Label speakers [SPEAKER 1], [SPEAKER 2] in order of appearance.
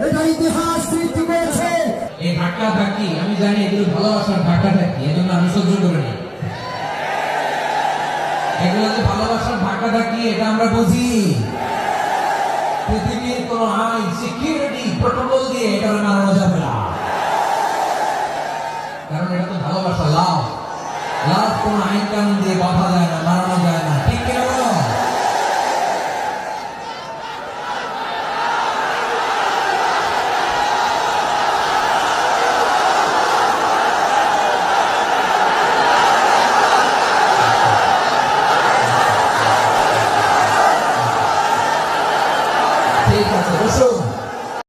[SPEAKER 1] ইতিহাস সৃষ্টি করেছে
[SPEAKER 2] এই ধাক্কা ধাক্কি আমি জানি এগুলো ভালোবাসার ধাক্কা ধাক্কি এজন্য আমি সহ্য করে নিই এগুলো যে ভালোবাসার ধাক্কা ধাক্কি এটা আমরা বুঝি। পৃথিবীর কোন আইন সিকিউরিটি প্রোটোকল দিয়ে এটা মানানো যাবে না। কারণ এটা তো ভালোবাসা, লাভ। লাভ কোন আইন কানুন দিয়ে বাধা যায় না। 面白い